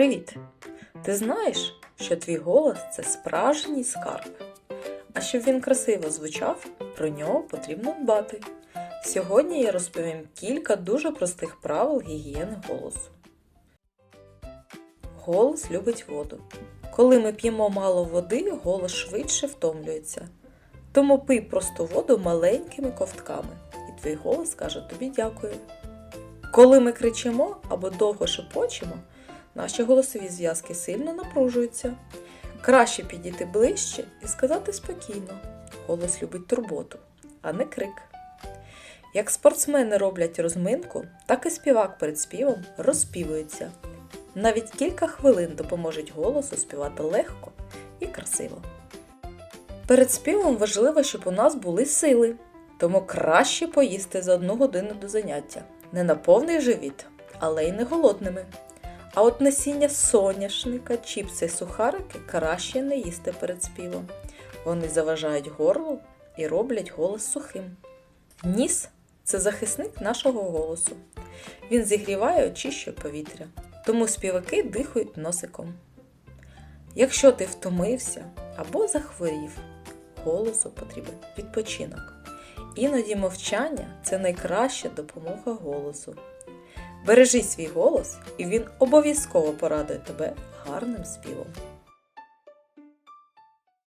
Привіт! Ти знаєш, що твій голос це справжній скарб. А щоб він красиво звучав, про нього потрібно дбати. Сьогодні я розповім кілька дуже простих правил гігієни голосу. Голос любить воду. Коли ми п'ємо мало води, голос швидше втомлюється. Тому пий просто воду маленькими ковтками, і твій голос каже тобі дякую. Коли ми кричимо або довго шепочемо, наші голосові зв'язки сильно напружуються. Краще підійти ближче і сказати спокійно. Голос любить турботу, а не крик. Як спортсмени роблять розминку, так і співак перед співом розспівується. Навіть кілька хвилин допоможуть голосу співати легко і красиво. Перед співом важливо, щоб у нас були сили, тому краще поїсти за одну годину до заняття. Не на повний живіт, але й не голодними. А от насіння соняшника, чіпси сухарики краще не їсти перед співом. Вони заважають горлу і роблять голос сухим. Ніс це захисник нашого голосу. Він зігріває очищує повітря, тому співаки дихають носиком. Якщо ти втомився або захворів, голосу потрібен відпочинок. Іноді мовчання це найкраща допомога голосу. Бережи свій голос, і він обов'язково порадує тебе гарним співом.